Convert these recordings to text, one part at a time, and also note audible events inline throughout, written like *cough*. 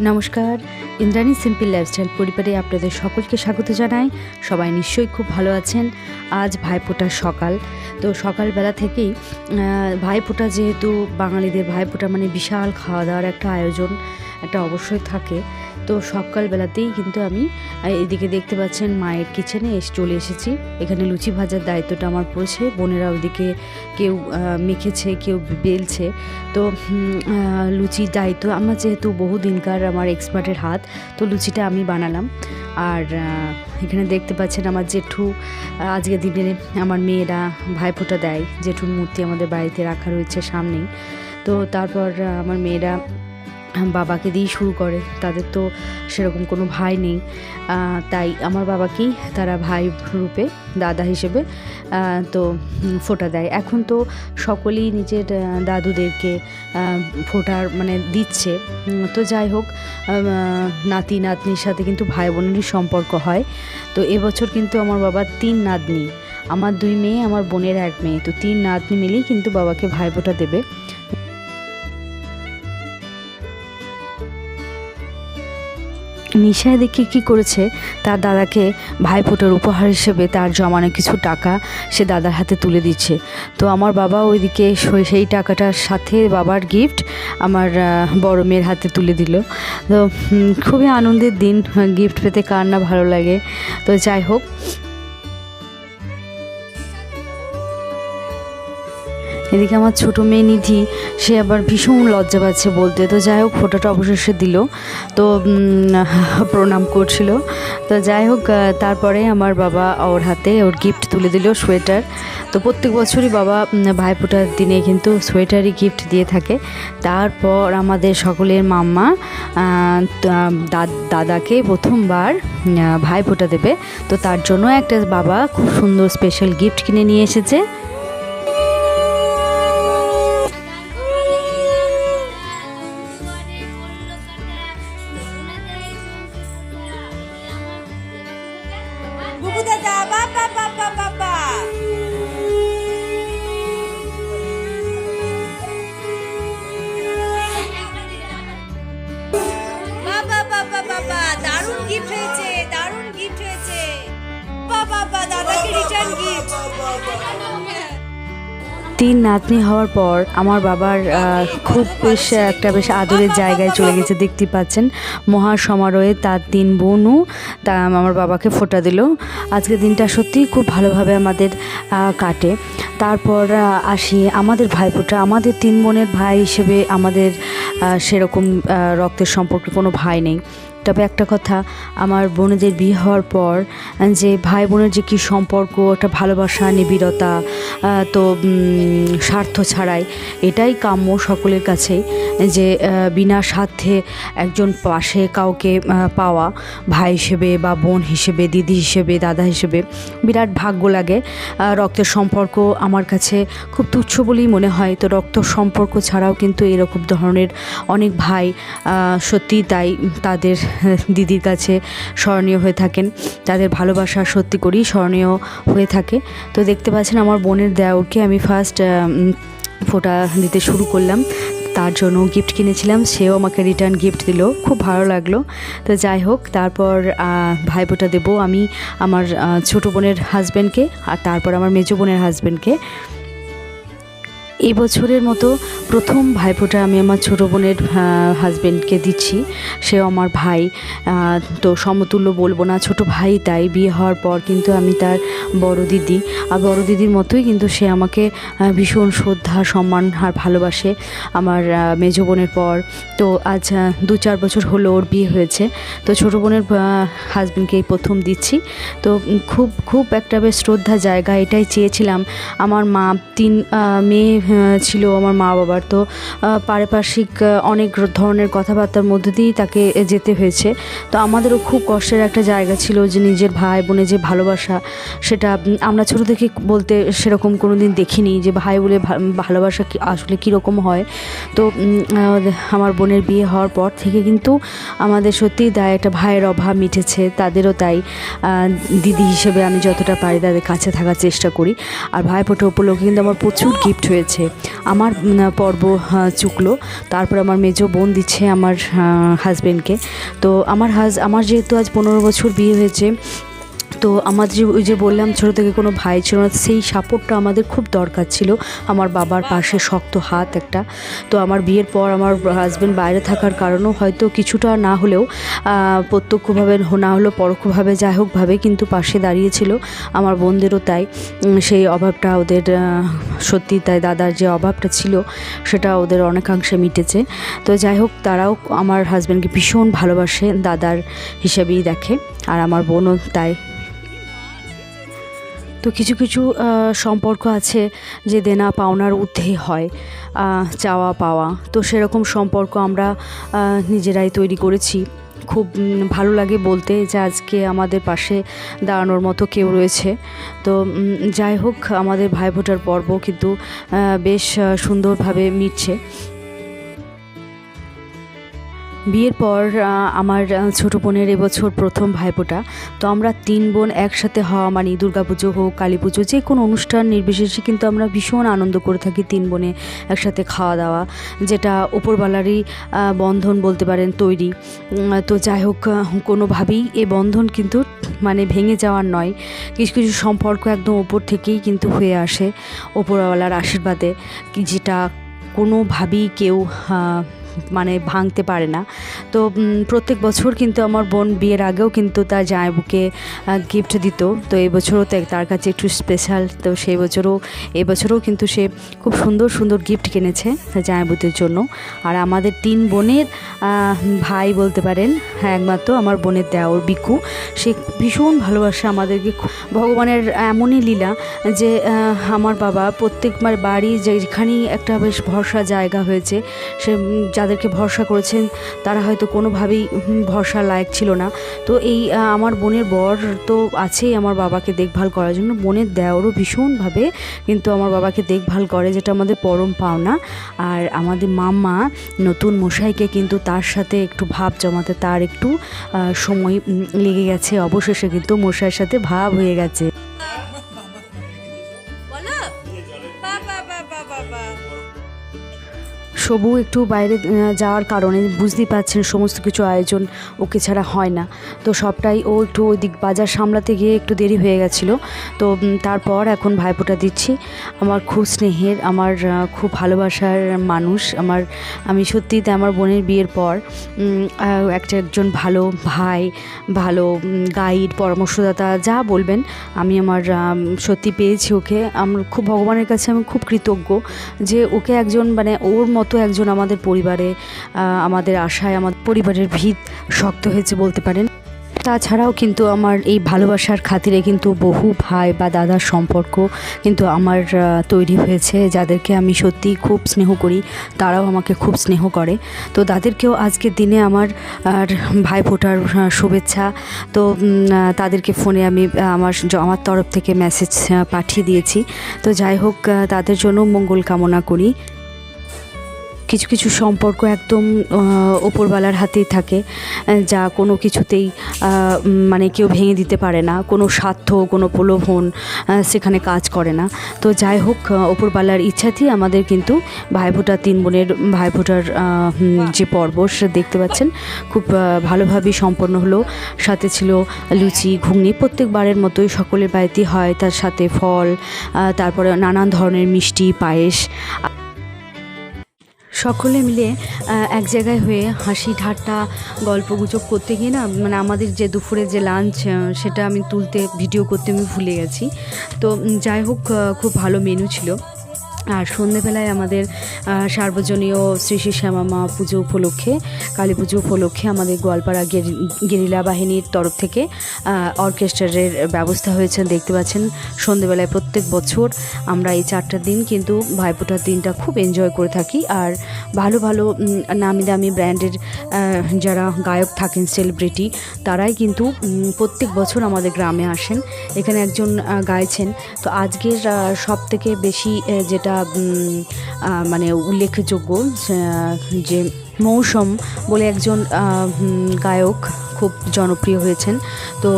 নমস্কার, Indrani simple lifestyle পরিবারে আপনাদের সকলকে স্বাগত জানাই। সবাই নিশ্চয়ই খুব ভালো আছেন। আজ ভাইফোঁটার সকাল। তো সকালবেলা থেকেই ভাইফোঁটা যেহেতু বাঙালিদের ভাইফোঁটা মানে বিশাল খাওয়া দাওয়ার একটা আয়োজন, একটা অবশ্যই থাকে। তো সকালবেলাতেই কিন্তু আমি এদিকে দেখতে পাচ্ছেন মায়ের কিচেনে এসে চলে এসেছি। এখানে লুচি ভাজার দায়িত্বটা আমার পড়েছে। বোনেরা ওদিকে কেউ মেখেছে, কেউ বেলছে। তো লুচির দায়িত্ব, আমার যেহেতু বহু দিনকার আমার এক্সপার্টের হাত, তো লুচিটা আমি বানালাম। আর এখানে দেখতে পাচ্ছেন আমার জেঠু আজকের দিনে আমার মেয়েরা ভাইফোঁটা দেয়। জেঠুর মূর্তি আমাদের বাড়িতে রাখা রয়েছে সামনেই। তো তারপর আমার মেয়েরা বাবাকে দিয়েই শুরু করে। তাদের তো সেরকম কোনো ভাই নেই। তাই আমার বাবাকেই তারা ভাই রূপে দাদা হিসেবে তো ফোটা দেয়। এখন তো সকলেই নিজের দাদুদেরকে ফোটার মানে দিচ্ছে। তো যাই হোক নাতি, নাতনির সাথে কিন্তু ভাই বোনেরই সম্পর্ক হয়। তো এবছর কিন্তু আমার বাবার তিন নাতনি। আমার দুই মেয়ে, আমার বোনের এক মেয়ে। তো তিন নাতনি মিলেই কিন্তু বাবাকে ভাইফোঁটা দেবে। নিশা দেখে কি করেছে? তার দাদাকে ভাইফোঁটার উপহার হিসেবে তার জমানো কিছু টাকা সে দাদার হাতে তুলে দিচ্ছে। তো আমার বাবা ওইদিকে সেই টাকাটার সাথে বাবার গিফট আমার বড় মেয়ের হাতে তুলে দিল। তো খুবই আনন্দের দিন গিফট পেতে কার না ভালো লাগে। তো যাই হোক এদিকে আমার ছোটো মেয়ে নিধি, সে আবার ভীষণ লজ্জা পাচ্ছে বলতে। তো যাই হোক, ফোটোটা অবশেষে দিল। তো *laughs* প্রণাম করছিল। তো যাই হোক তারপরে আমার বাবা ওর হাতে ওর গিফট তুলে দিল, সোয়েটার। তো প্রত্যেক বছরই বাবা ভাইফোঁটার দিনে কিন্তু সোয়েটারই গিফট দিয়ে থাকে। তারপর আমাদের সকলের মাম্মা দাদাকে প্রথমবার ভাইফোঁটা দেবে। তো তার জন্য একটা বাবা খুব সুন্দর স্পেশাল গিফট কিনে নিয়ে এসেছে। তিন নাতনি হওয়ার পর আমার বাবার খুব বেশ একটা বেশ আদরের জায়গায় চলে গেছে, দেখতে পাচ্ছেন। মহা সমারোহে তার তিন বোনও, তা আমার বাবাকে ফোটা দিল। আজকের দিনটা সত্যিই খুব ভালোভাবে আমাদের কাটে। তারপর আসি আমাদের ভাইফোঁটা। আমাদের তিন বোনের ভাই হিসেবে আমাদের সেরকম রক্তের সম্পর্কে কোনো ভাই নেই। তবে একটা কথা আমার বোনেদের বিয়ে হওয়ার পর যে ভাই বোনের যে কী সম্পর্ক একটা ভালোবাসা নিবিড়তা তো স্বার্থ ছাড়াই এটাই কাম্য সকলের কাছেই যে বিনা স্বার্থে একজন পাশে কাউকে পাওয়া ভাই হিসেবে বা বোন হিসেবে দিদি হিসেবে দাদা হিসেবে বিরাট ভাগ্য লাগে। রক্তের সম্পর্ক আমার কাছে খুব তুচ্ছ বলেই মনে হয়। তো রক্ত সম্পর্ক ছাড়াও কিন্তু এরকম ধরনের অনেক ভাই আহ, সত্যিই তাই তাদের দিদির কাছে স্মরণীয় হয়ে থাকেন। তাদের ভালোবাসা সত্যি করেই স্মরণীয় হয়ে থাকে। তো দেখতে পাচ্ছেন আমার বোনের দেওরকে আমি ফার্স্ট ফোটা দিতে শুরু করলাম। তার জন্য গিফট কিনেছিলাম। সেও আমাকে রিটার্ন গিফট দিল। খুব ভালো লাগল। তো যাই হোক, তারপর ভাইফোঁটা দেবো আমি আমার ছোটো বোনের হাজব্যান্ডকে আর তারপর আমার মেজো বোনের হাজব্যান্ডকে এই বছরের মতো প্রথম ভাইফোঁটা আমি আমার ছোটো বোনের হাজব্যান্ডকে দিচ্ছি। সে আমার ভাই। তো সমতুল্য বলব না, ছোট ভাই তাই বিয়ে হওয়ার পর কিন্তু আমি তার বড় দিদি। আর বড় দিদির মতোই কিন্তু সে আমাকে ভীষণ শ্রদ্ধা, সম্মান আর ভালোবাসে আমার মেজো বোনের পর। তো আজ দু চার বছর হলো ওর বিয়ে হয়েছে। তো ছোটো বোনের হাজব্যান্ডকে এই প্রথম দিচ্ছি। তো খুব খুব একটা বেশ শ্রদ্ধা জায়গা এটাই চেয়েছিলাম। আমার মা তিন মেয়ে ছিল আমার মা বাবার। তো পারিপার্শ্বিক অনেক ধরনের কথাবার্তার মধ্যে দিয়েই তাকে যেতে হয়েছে। তো আমাদেরও খুব কষ্টের একটা জায়গা ছিল যে নিজের ভাই বোনের যে ভালোবাসা, সেটা আমরা ছোটো থেকে বলতে সেরকম কোনো দিন দেখিনি যে ভাই বলে ভালোবাসা কি, আসলে কীরকম হয়। তো আমার বোনের বিয়ে হওয়ার পর থেকে কিন্তু আমাদের সত্যিই দায় একটা ভাইয়ের অভাব মিটেছে, তাদেরও তাই দিদি হিসেবে আমি যতটা পারি তাদের কাছে থাকার চেষ্টা করি। আর ভাইফোঁটা উপলক্ষে কিন্তু আমার প্রচুর গিফট হয়েছে। আমার পর্ব চুকলো। তারপর আমার মেজ বোন দিচ্ছে আমার হাজব্যান্ডকে তো আমার হাজ, আমার যেহেতু আজ পনেরো বছর বিয়ে হয়েছে তো আমাদের যে- ওই যে বললাম, ছোটো থেকে কোনো ভাই ছিল না, সেই সাপোর্টটা আমাদের খুব দরকার ছিল। আমার বাবার পাশে শক্ত হাত একটা। তো আমার বিয়ের পর আমার হাজব্যান্ড বাইরে থাকার কারণেও হয়তো কিছুটা না হলেও প্রত্যক্ষভাবে না হলেও পরোক্ষভাবে যাই হোকভাবে কিন্তু পাশে দাঁড়িয়েছিল। আমার বোনদেরও তাই। সেই অভাবটা ওদের সত্যি তাই দাদার যে অভাবটা ছিল, সেটা ওদের অনেকাংশে মিটেছে। তো যাই হোক, তারাও আমার হাজব্যান্ডকে ভীষণ ভালোবাসে, দাদার হিসেবেই দেখে। আর আমার বোনও তাই। তো কিছু কিছু সম্পর্ক আছে যে দেনা পাওনার ঊর্ধ্বে হয় চাওয়া পাওয়া। তো সেরকম সম্পর্ক আমরা নিজেরাই তৈরি করেছি। খুব ভালো লাগে বলতে যে আজকে আমাদের পাশে দাঁড়ানোর মতো কেউ রয়েছে। তো যাই হোক, আমাদের ভাইফোঁটার পর্ব কিন্তু বেশ সুন্দরভাবে মিটছে। বিয়ের পর আমার ছোটো বোনের এবছর প্রথম ভাইফোঁটা তো আমরা তিন বোন একসাথে হওয়া মানে দুর্গা পুজো হোক কালী পুজো যে কোনো অনুষ্ঠান নির্বিশেষে কিন্তু আমরা ভীষণ আনন্দ করে থাকি তিন বোনে একসাথে খাওয়া দাওয়া যেটা ওপরবালারই বন্ধন বলতে পারেন তৈরি। তো যাই হোক কোনোভাবেই এ বন্ধন কিন্তু মানে ভেঙে যাওয়ার নয়। কিছু কিছু সম্পর্ক একদম ওপর থেকেই কিন্তু হয়ে আসে ওপরওয়ালার আশীর্বাদে, যেটা কোনোভাবেই কেউ মানে ভাঙতে পারে না। তো প্রত্যেক বছর কিন্তু আমার বোন বিয়ের আগেও কিন্তু তার জামাইবুকে গিফট দিত। তো এই বছরও তাই তার কাছে একটু স্পেশাল তো সেই বছরও এবছরও কিন্তু সে খুব সুন্দর সুন্দর গিফট কিনেছে জামাইবুদের জন্য। আর আমাদের তিন বোনের ভাই বলতে পারেন হ্যাঁ একমাত্র আমার বোনের দেওর বিকু। সে ভীষণ ভালোবাসে আমাদেরকে। ভগবানের এমনই লীলা যে আমার বাবা প্রত্যেকবার বাড়ি যেখানেই একটা বেশ ভরসা জায়গা হয়েছে, সে যাদেরকে ভরসা করেছেন, তারা হয়তো কোনোভাবেই ভরসার লায়ক ছিল না। তো এই আমার বোনের বর তো আছেই আমার বাবাকে দেখভাল করার জন্য। বোনের দেওরও ভীষণভাবে কিন্তু আমার বাবাকে দেখভাল করে, যেটা আমাদের পরম পাওনা। আর আমাদের মাম্মা নতুন মশাইকে কিন্তু তার সাথে একটু ভাব জমাতে, তার একটু সময় লেগে গেছে। অবশেষে কিন্তু মশাইয়ের সাথে ভাব হয়ে গেছে। সবু একটু বাইরে যাওয়ার কারণে বুঝতেই পারছেন সমস্ত কিছু আয়োজন ওকে ছাড়া হয় না। তো সবটাই ও একটু ওই দিক বাজার সামলাতে গিয়ে একটু দেরি হয়ে গেছিল। তো তারপর এখন ভাইফোঁটা দিচ্ছি। আমার খুব স্নেহের, আমার খুব ভালোবাসার মানুষ। আমার, আমি সত্যিই আমার বোনের বিয়ের পর একটা একজন ভালো ভাই, ভালো গাইড, পরামর্শদাতা, যা বলবেন, আমি আমার সত্যি পেয়েছি ওকে। আমার খুব ভগবানের কাছে আমি খুব কৃতজ্ঞ যে ওকে একজন মানে ওর মতো একজন আমাদের পরিবারে আমাদের আশায় আমার পরিবারের ভিত শক্ত হয়েছে বলতে পারেন। তাছাড়াও কিন্তু আমার এই ভালোবাসার খাতিরে কিন্তু বহু ভাই বা দাদার সম্পর্ক কিন্তু আমার তৈরি হয়েছে, যাদেরকে আমি সত্যিই খুব স্নেহ করি, তারাও আমাকে খুব স্নেহ করে। তো তাদেরকেও আজকের দিনে আমার, আর ভাই ফোটার শুভেচ্ছা। তো তাদেরকে ফোনে আমি আমার আমার তরফ থেকে মেসেজ পাঠিয়ে দিয়েছি। তো যাই হোক তাদের জন্য মঙ্গল কামনা করি। কিছু কিছু সম্পর্ক একদম ওপরওয়ালার হাতেই থাকে যা কোনো কিছুতেই মানে কেউ ভেঙে দিতে পারে না কোনো স্বার্থ কোনো প্রলোভন সেখানে কাজ করে না। তো যাই হোক ওপরওয়ালার ইচ্ছাতেই আমাদের কিন্তু ভাইফোঁটা তিন বোনের ভাইফোঁটার যে পর্ব সে দেখতে পাচ্ছেন। খুব ভালোভাবেই সম্পন্ন হলো। সাথে ছিল লুচি ঘুগনি প্রত্যেকবারের মতোই সকলের বাড়িতেই হয়। তার সাথে ফল তারপরে নানান ধরনের মিষ্টি পায়েস সকলে মিলে এক জায়গায় হয়ে হাসি ঠাট্টা, গল্প গুজব করতে গিয়ে না মানে আমাদের যে দুপুরে যে লাঞ্চ সেটা আমি তুলতে ভিডিও করতে আমি ভুলে গেছি। তো যাই হোক খুব ভালো মেনু ছিল। আর সন্ধেবেলায় আমাদের সার্বজনীয় শ্রী শ্রী শ্যামামা পুজো উপলক্ষে, কালী পুজো উপলক্ষে আমাদের গোয়ালপাড়া গেরি- গেরিলা বাহিনীর তরফ থেকে অর্কেস্ট্রারের ব্যবস্থা হয়েছে। দেখতে পাচ্ছেন, সন্ধেবেলায় প্রত্যেক বছর আমরা এই চারটা দিন কিন্তু ভাইফোঁটার দিনটা খুব এনজয় করে থাকি। আর ভালো ভালো নামি দামি ব্র্যান্ডের যারা গায়ক থাকেন সেলিব্রিটি তারাই কিন্তু প্রত্যেক বছর আমাদের গ্রামে আসেন। এখানে একজন গাইছেন। তো আজকের সব থেকে বেশি যেটা মানে উল্লেখযোগ্য যে মৌসম বলে একজন গায়ক খুব জনপ্রিয় হয়েছেন। তো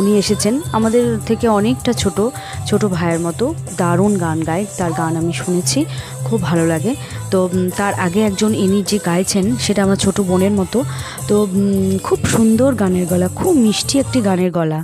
উনি এসেছেন। আমাদের থেকে অনেকটা ছোট ছোট ভাইয়ের মতো দারুণ গান গায়। তার গান আমি শুনেছি, খুব ভালো লাগে। তো তার আগে একজন ইনি যে গাইছেন, সেটা আমার ছোট বোনের মতো। তো খুব সুন্দর গানের গলা, খুব মিষ্টি একটি গানের গলা।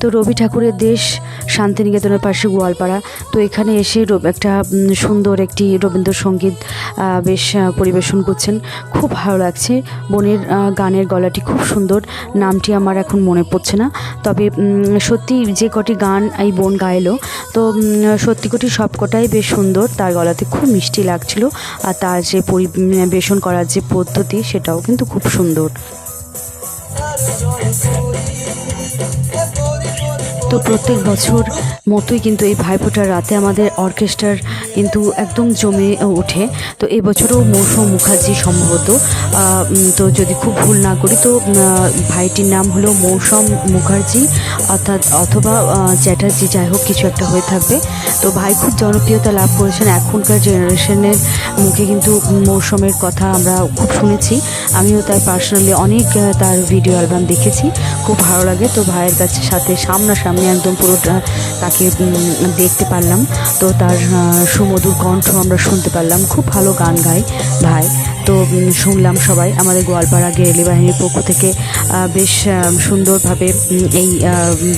তো রবি ঠাকুরের দেশ শান্তিনিকেতনের পাশে গোয়ালপাড়া। তো এখানে এসে একটা সুন্দর একটি রবীন্দ্রসঙ্গীত বেশ পরিবেশন করছেন। খুব ভালো লাগছে। বোনের গানের গলাটি খুব সুন্দর। নামটি আমার এখন মনে পড়ছে না। তবে সত্যি যে কটি গান এই বোন গাইলো, তো সত্যি কটি সব কটাই বেশ সুন্দর। তার গলাতে খুব মিষ্টি লাগছিল আর তার যে পরিবেশন করার যে পদ্ধতি, সেটাও কিন্তু খুব সুন্দর। তো প্রত্যেক বছর মতোই কিন্তু এই ভাইফোঁটার রাতে আমাদের অর্কেস্ট্রার কিন্তু একদম জমে ওঠে। তো এই বছরও মৌসুম মুখার্জি সম্ভবত। তো যদি খুব ভুল না করি, তো ভাইটির নাম হলো মৌসম মুখার্জি, অর্থাৎ অথবা চ্যাটার্জি, যাই হোক, কিছু একটা হয়ে থাকবে। তো ভাই খুব জনপ্রিয়তা লাভ করেছেন এখনকার জেনারেশনের মুখে কিন্তু মৌসুমের কথা আমরা খুব শুনেছি। আমিও তার পার্সোনালি অনেক তার ভিডিও অ্যালবাম দেখেছি। খুব ভালো লাগে। তো ভাইয়ের কাছে সাথে সামনাসামনি একদম পুরোটা তাকে দেখতে পারলাম। তো তার সুমধুর কণ্ঠ আমরা শুনতে পারলাম। খুব ভালো গান গায় ভাই। তো শুনলাম সবাই। আমাদের গোয়ালপাড়া গেরেলি বাহিনীর পক্ষ থেকে বেশ সুন্দরভাবে এই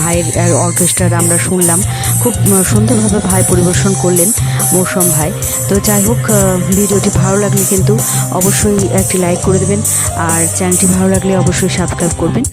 ভাইয়ের অর্কেস্ট্রার আমরা শুনলাম। খুব সুন্দরভাবে ভাই পরিবেশন করলেন মৌসুম ভাই। তো যাই হোক ভিডিওটি ভালো লাগলে কিন্তু অবশ্যই একটি লাইক করে দেবেন। আর চ্যানেলটি ভালো লাগলে অবশ্যই সাবস্ক্রাইব করবেন।